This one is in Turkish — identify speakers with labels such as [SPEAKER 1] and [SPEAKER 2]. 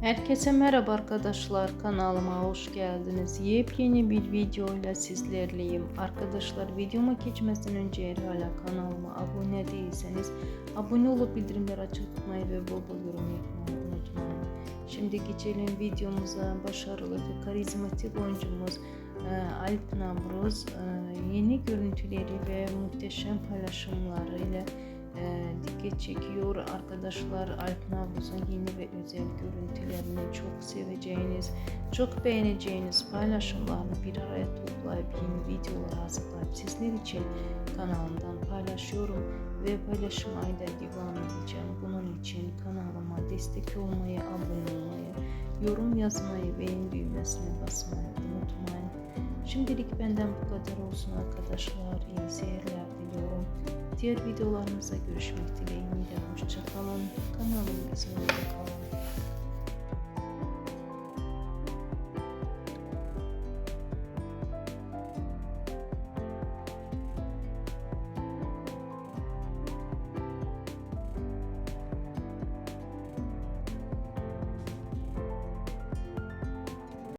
[SPEAKER 1] Herkese merhaba arkadaşlar kanalıma hoş geldiniz. Yepyeni bir video ile sizlerleyim. Arkadaşlar videoma geçmeden önce eğer hala kanalıma abone değilseniz abone olup bildirimleri açık tutmayı ve bol bol yorum yapmayı unutmayın. Şimdi geçelim videomuza. Başarılı ve karizmatik oyuncumuz e, Alp Navruz e, yeni görüntüleri ve muhteşem paylaşımları ile e, dikkat çekiyor. Arkadaşlar Alp Navruz'un yeni ve özel görüntülerini çok seveceğiniz, çok beğeneceğiniz paylaşımlarını bir araya toplayıp yeni videolar hazırlayıp sizler için kanalımdan paylaşıyorum ve paylaşmaya da devam edeceğim. Bunun için kanalıma destek olmayı, abone olmayı, yorum yazmayı, beğen düğmesine basmayı unutmayın. Şimdilik benden bu kadar olsun arkadaşlar. İyi seyirler diliyorum. Diğer videolarımızda görüşmek dileğiyle. Hoşçakalın. Kanalım izlemede kalın.